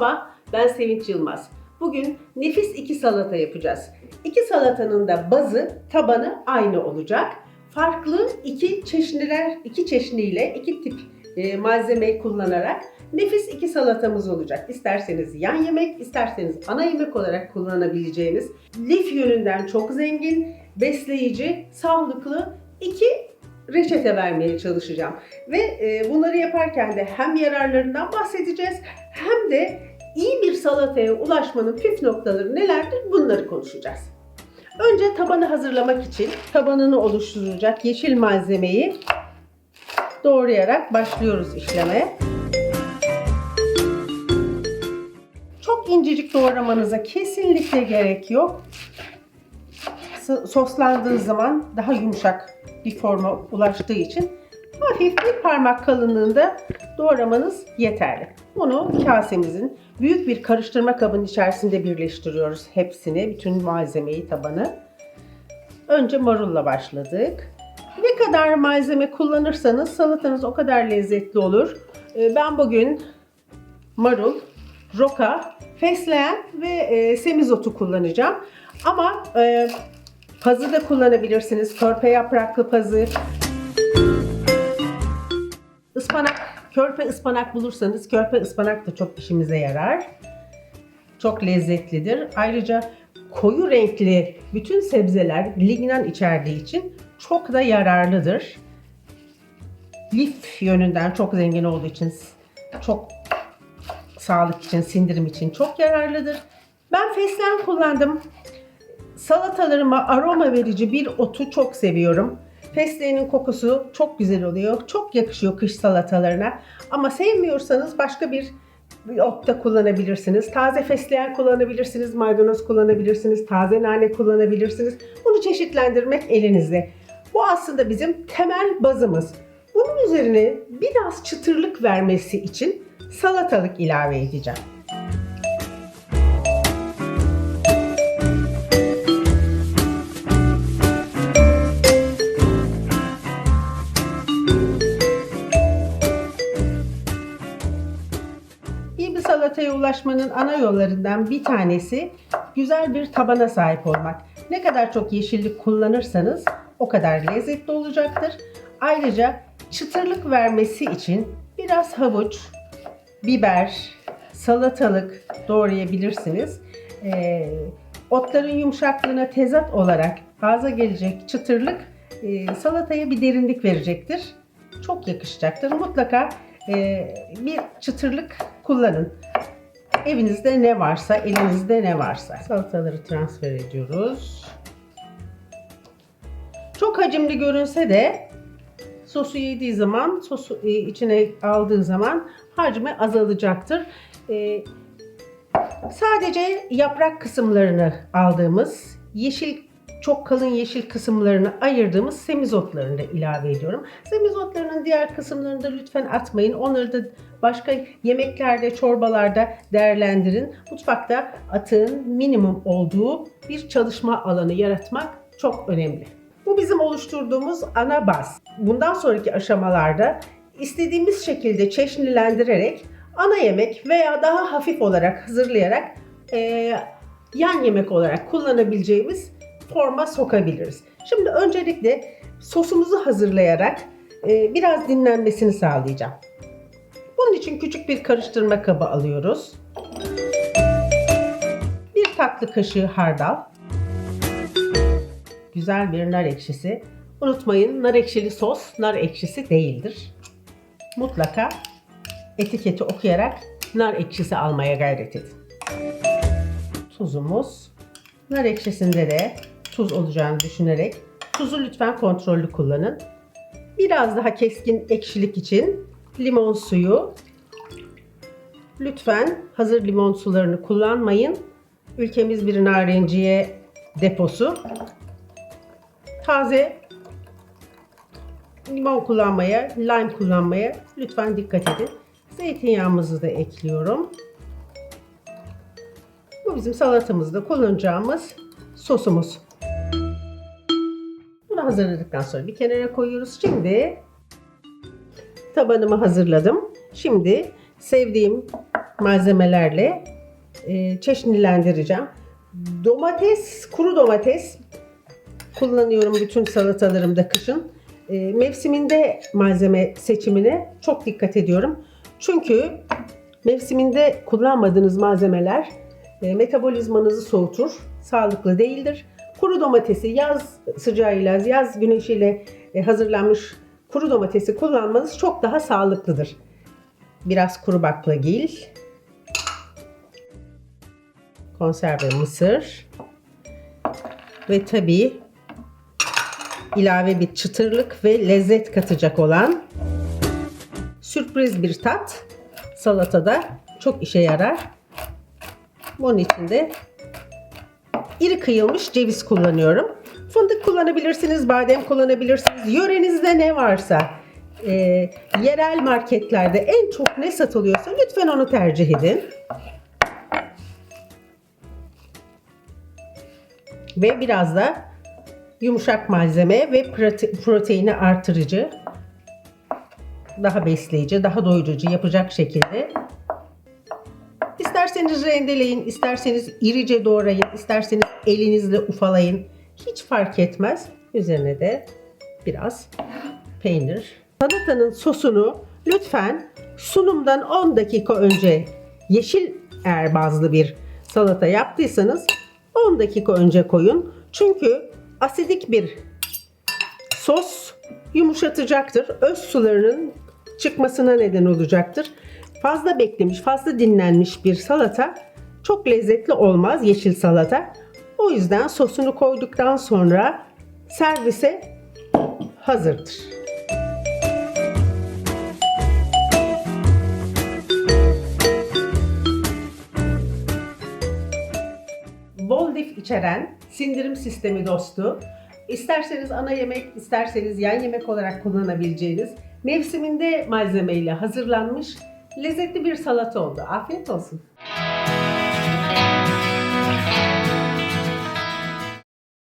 Merhaba, ben Sevinç Yılmaz. Bugün nefis iki salata yapacağız. İki salatanın da bazı, tabanı aynı olacak. Farklı iki çeşniler, iki çeşniyle, iki tip e, malzemeyi kullanarak nefis iki salatamız olacak. İsterseniz yan yemek, isterseniz ana yemek olarak kullanabileceğiniz lif yönünden çok zengin, besleyici, sağlıklı iki reçete vermeye çalışacağım. Ve e, bunları yaparken de hem yararlarından bahsedeceğiz hem de iyi bir salataya ulaşmanın püf noktaları nelerdir bunları konuşacağız. Önce tabanı hazırlamak için tabanını oluşturacak yeşil malzemeyi doğrayarak başlıyoruz işleme. Çok incecik doğramanıza kesinlikle gerek yok. Soslandığı zaman daha yumuşak bir forma ulaştığı için hafif bir parmak kalınlığında doğramanız yeterli. Bunu kasemizin büyük bir karıştırma kabının içerisinde birleştiriyoruz hepsini, bütün malzemeyi, tabanı. Önce marulla başladık. Ne kadar malzeme kullanırsanız salatanız o kadar lezzetli olur. Ee, Ben bugün marul, roka, fesleğen ve e, semizotu kullanacağım. Ama e, pazı da kullanabilirsiniz. Körpe yapraklı pazı. Ispanak, körpe ıspanak bulursanız körpe ıspanak da çok işimize yarar. Çok lezzetlidir. Ayrıca koyu renkli bütün sebzeler lignan içerdiği için çok da yararlıdır. Lif yönünden çok zengin olduğu için çok sağlık için, sindirim için çok yararlıdır. Ben fesleğen kullandım. Salatalarıma aroma verici bir otu çok seviyorum. Fesleğenin kokusu çok güzel oluyor. Çok yakışıyor kış salatalarına. Ama sevmiyorsanız başka bir ot da kullanabilirsiniz. Taze fesleğen kullanabilirsiniz, maydanoz kullanabilirsiniz, taze nane kullanabilirsiniz. Bunu çeşitlendirmek elinizde. Bu aslında bizim temel bazımız. Bunun üzerine biraz çıtırlık vermesi için salatalık ilave edeceğim. Salataya ulaşmanın ana yollarından bir tanesi güzel bir tabana sahip olmak. Ne kadar çok yeşillik kullanırsanız o kadar lezzetli olacaktır. Ayrıca çıtırlık vermesi için biraz havuç, biber, salatalık doğrayabilirsiniz. Ee, otların yumuşaklığına tezat olarak ağza gelecek çıtırlık e, salataya bir derinlik verecektir. Çok yakışacaktır. Mutlaka e, bir çıtırlık kullanın. Evinizde ne varsa, elinizde ne varsa. Salataları transfer ediyoruz. Çok hacimli görünse de sosu yediği zaman, sosu e, içine aldığı zaman hacmi azalacaktır. E, sadece yaprak kısımlarını aldığımız, yeşil çok kalın yeşil kısımlarını ayırdığımız semizotlarını da ilave ediyorum. Semizotlarının diğer kısımlarını da lütfen atmayın. Onları da başka yemeklerde, çorbalarda değerlendirin. Mutfakta atığın minimum olduğu bir çalışma alanı yaratmak çok önemli. Bu bizim oluşturduğumuz ana baz. Bundan sonraki aşamalarda istediğimiz şekilde çeşnilendirerek ana yemek veya daha hafif olarak hazırlayarak eee, yan yemek olarak kullanabileceğimiz forma sokabiliriz. Şimdi öncelikle sosumuzu hazırlayarak e, biraz dinlenmesini sağlayacağım. Bunun için küçük bir karıştırma kabı alıyoruz. Bir tatlı kaşığı hardal. Güzel bir nar ekşisi. Unutmayın nar ekşili sos nar ekşisi değildir. Mutlaka etiketi okuyarak nar ekşisi almaya gayret edin. Tuzumuz. Nar ekşisinde de tuz olacağını düşünerek tuzu lütfen kontrollü kullanın. Biraz daha keskin ekşilik için limon suyu. Lütfen hazır limon sularını kullanmayın. Ülkemiz bir narenciye deposu. Taze limon kullanmaya, lime kullanmaya lütfen dikkat edin. Zeytinyağımızı da ekliyorum. Bu bizim salatamızda kullanacağımız sosumuz. Hazırladıktan sonra bir kenara koyuyoruz. Şimdi tabanımı hazırladım. Şimdi sevdiğim malzemelerle e, çeşnilendireceğim. Domates, kuru domates kullanıyorum bütün salatalarımda kışın. E, mevsiminde malzeme seçimine çok dikkat ediyorum. Çünkü mevsiminde kullanmadığınız malzemeler e, metabolizmanızı soğutur, sağlıklı değildir. Kuru domatesi yaz sıcağıyla, yaz güneşiyle e, hazırlanmış kuru domatesi kullanmanız çok daha sağlıklıdır. Biraz kuru baklagil, konserve mısır ve tabii ilave bir çıtırlık ve lezzet katacak olan sürpriz bir tat salatada çok işe yarar. Bunun için de iri kıyılmış ceviz kullanıyorum. Fındık kullanabilirsiniz, badem kullanabilirsiniz. Yörenizde ne varsa, e, yerel marketlerde en çok ne satılıyorsa lütfen onu tercih edin. Ve biraz da yumuşak malzeme ve prote- proteini artırıcı, daha besleyici, daha doyurucu yapacak şekilde İsterseniz rendeleyin, isterseniz irice doğrayın, isterseniz elinizle ufalayın. Hiç fark etmez. Üzerine de biraz peynir. Salatanın sosunu lütfen sunumdan 10 dakika önce yeşil eğer bazlı bir salata yaptıysanız 10 dakika önce koyun. Çünkü asidik bir sos yumuşatacaktır. Öz sularının çıkmasına neden olacaktır. Fazla beklemiş, fazla dinlenmiş bir salata çok lezzetli olmaz yeşil salata. O yüzden sosunu koyduktan sonra servise hazırdır. bol lif içeren sindirim sistemi dostu. İsterseniz ana yemek, isterseniz yan yemek olarak kullanabileceğiniz mevsiminde malzemeyle hazırlanmış lezzetli bir salata oldu. Afiyet olsun.